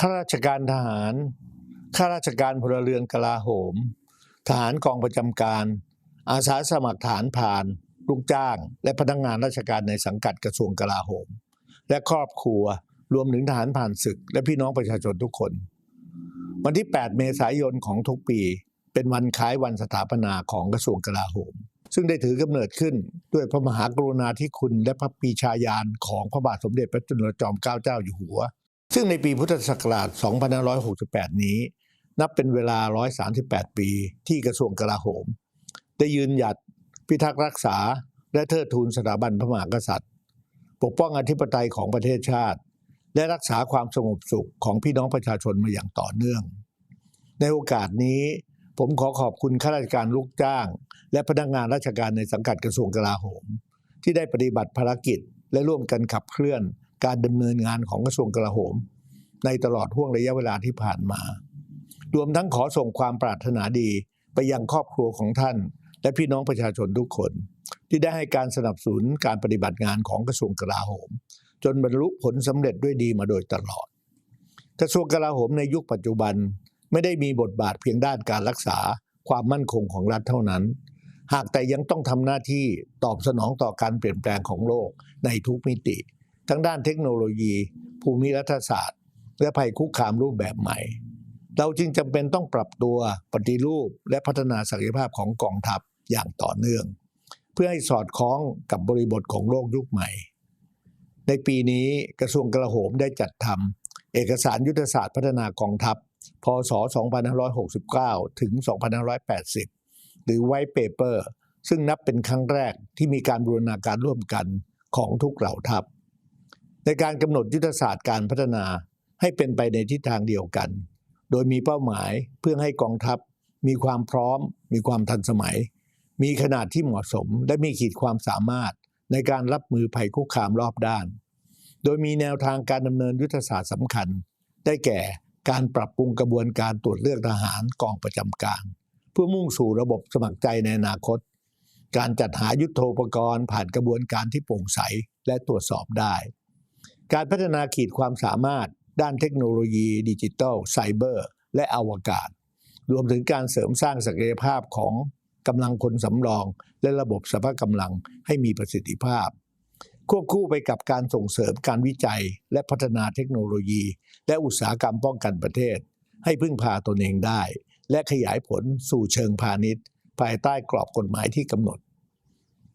ข้าราชการทหาร ข้าราชการพลเรือนกลาโหม ทหารกองประจำการ อาสาสมัครฐานผ่าน ลูกจ้าง และพนักงานราชการในสังกัดกระทรวงกลาโหม และครอบครัวรวมถึงทหารผ่านศึก และพี่น้องประชาชนทุกคน วันที่ 8 เมษายนของทุกปี เป็นวันคล้ายวันสถาปนาของกระทรวงกลาโหม ซึ่งได้ถือกำเนิดขึ้นด้วยพระมหากรุณาธิคุณและพระปีชาญาณของพระบาทสมเด็จพระจุลจอมเกล้าเจ้าอยู่หัว ซึ่งในปีพุทธศักราช 2568 นี้ นับเป็นเวลา 138 ปีที่กระทรวงกลาโหม ได้ยืนหยัดพิทักษ์รักษา และเทิดทูนสถาบันพระมหากษัตริย์ ปกป้องอธิปไตยของประเทศชาติ และรักษาความสงบสุขของพี่น้องประชาชนมาอย่างต่อเนื่อง ในโอกาสนี้ผมขอขอบคุณข้าราชการลูกจ้าง และพนักงานราชการในสังกัดกระทรวงกลาโหม ที่ได้ปฏิบัติภารกิจและร่วมกันขับเคลื่อนการดำเนินงานของกระทรวงกลาโหม ในตลอดห่วงระยะเวลาที่ผ่านมา รวมทั้งขอส่งความปรารถนาดีไปยังครอบครัวของท่าน และพี่น้องประชาชนทุกคน ที่ได้ให้การสนับสนุนการปฏิบัติงานของกระทรวงกลาโหม จนบรรลุผลสำเร็จด้วยดีมาโดยตลอด กระทรวงกลาโหมในยุคปัจจุบันไม่ได้มีบทบาทเพียงด้านการรักษาความมั่นคงของรัฐเท่านั้น หากแต่ยังต้องทำหน้าที่ตอบสนองต่อการเปลี่ยนแปลงของโลกในทุกมิติ ทั้งด้านเทคโนโลยี ภูมิรัฐศาสตร์ และภัยคุกคามรูปแบบใหม่ เราจึงจำเป็นต้องปรับตัวปฏิรูปและพัฒนาศักยภาพของกองทัพอย่างต่อเนื่อง เพื่อให้สอดคล้องกับบริบทของโลกยุคใหม่ ในปีนี้กระทรวงกลาโหมได้จัดทำเอกสารยุทธศาสตร์พัฒนากองทัพ พศ 2569 ถึง 2580 หรือ White Paper ซึ่งนับเป็นครั้งแรกที่มีการบูรณาการร่วมกันของทุกเหล่าทัพ ในการกำหนดยุทธศาสตร์การพัฒนา ให้เป็นไปในทิศทางเดียวกัน โดยมีเป้าหมายเพื่อให้กองทัพ มีความพร้อม มีความทันสมัย มีขนาดที่เหมาะสม และมีขีดความสามารถในการรับมือภัยคุกคามรอบด้าน โดยมีแนวทางการดำเนินยุทธศาสตร์สำคัญ ได้แก่การปรับปรุงกระบวนการตรวจเลือกทหารกองประจำการ เพื่อมุ่งสู่ระบบสมัครใจในอนาคต การจัดหายุทโธปกรณ์ ผ่านกระบวนการที่โปร่งใสและตรวจสอบได้ การพัฒนาขีดความสามารถ ด้านเทคโนโลยีดิจิทัลไซเบอร์ และอวกาศ รวมถึงการเสริมสร้างศักยภาพของกำลังคนสำรอง และระบบสภาพกำลังให้มีประสิทธิภาพ ควบคู่ไปกับการส่งเสริมการวิจัย และพัฒนาเทคโนโลยี และอุตสาหกรรมป้องกันประเทศ ให้พึ่งพาตนเองได้ และขยายผลสู่เชิงพาณิชย์ ภายใต้กรอบกฎหมายที่กำหนด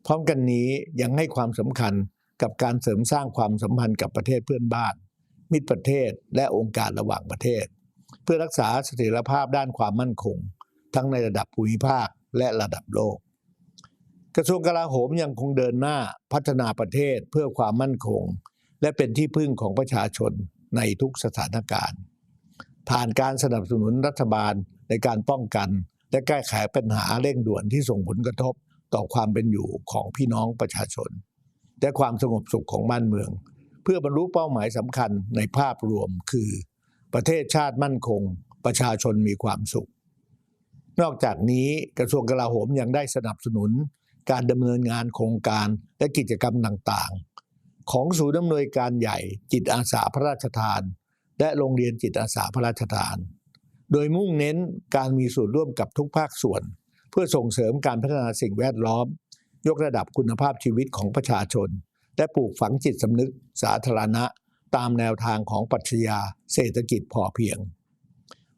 พร้อมกันนี้ยังให้ความสำคัญกับการเสริมสร้างความสัมพันธ์กับประเทศเพื่อนบ้าน มิตรประเทศและองค์การระหว่างประเทศ เพื่อรักษาเสถียรภาพด้านความมั่นคง ทั้งในระดับภูมิภาคและระดับโลก กระทรวงกลาโหมยังคงเดินหน้าพัฒนาประเทศเพื่อความมั่นคง และเป็นที่พึ่งของประชาชนในทุกสถานการณ์ ผ่านการสนับสนุนรัฐบาลในการป้องกัน และแก้ไขปัญหาเร่งด่วนที่ส่งผลกระทบต่อความเป็นอยู่ของพี่น้องประชาชน และความสงบสุขของบ้านเมือง เพื่อบรรลุเป้าหมายสำคัญในภาพรวมคือ ประเทศชาติมั่นคง ประชาชนมีความสุข นอกจากนี้กระทรวงกลาโหมยังได้สนับสนุน การดำเนินงานโครงการและกิจกรรมต่างๆ ของศูนย์อำนวยการใหญ่จิตอาสาพระราชทาน และโรงเรียนจิตอาสาพระราชทาน โดยมุ่งเน้นการมีส่วนร่วมกับทุกภาคส่วน เพื่อส่งเสริมการพัฒนาสิ่งแวดล้อม ยกระดับคุณภาพชีวิตของประชาชน และปลูกฝังจิตสำนึกสาธารณะตามแนวทางของปรัชญาเศรษฐกิจพอเพียง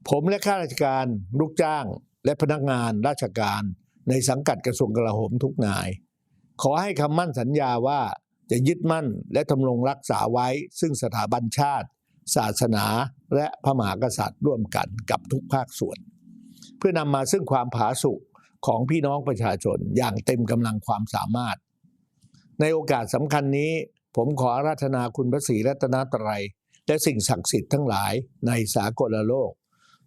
ผมและข้าราชการลูกจ้าง และพนักงานราชการในสังกัดกระทรวงกลาโหมทุกนาย ขอให้คำมั่นสัญญาว่าจะยึดมั่นและทำรงรักษาไว้ ซึ่งสถาบันชาติ ศาสนาและพระมหากษัตริย์ร่วมกันกับทุกภาคส่วน เพื่อนำมาซึ่งความผาสุกของพี่น้องประชาชนอย่างเต็มกำลังความสามารถ ในโอกาสสำคัญนี้ ผมขออาราธนาคุณพระศรีรัตนตรัย และสิ่งศักดิ์สิทธิ์ทั้งหลายในสากลโลก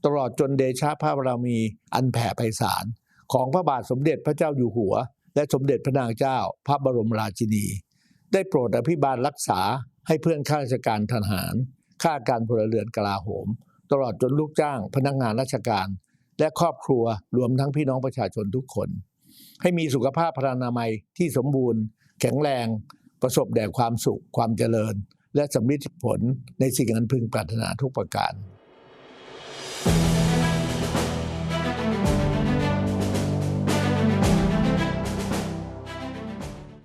ตลอดจนเดชะพระบารมีอันแผ่ไพศาล ของพระบาทสมเด็จพระเจ้าอยู่หัว และสมเด็จพระนางเจ้า พระบรมราชินี ได้โปรดอภิบาลรักษาให้เพื่อนข้าราชการทหาร ข้าการพลเรือนกลาโหม ตลอดจนลูกจ้างพนักงานราชการ และครอบครัวรวมทั้งพี่น้องประชาชนทุกคน ให้มีสุขภาพพรรณนามัยที่สมบูรณ์ แข็งแรงประสบแด่ความสุขความเจริญ และสำลิดผลในสิ่งอันพึงปรารถนาทุกประการ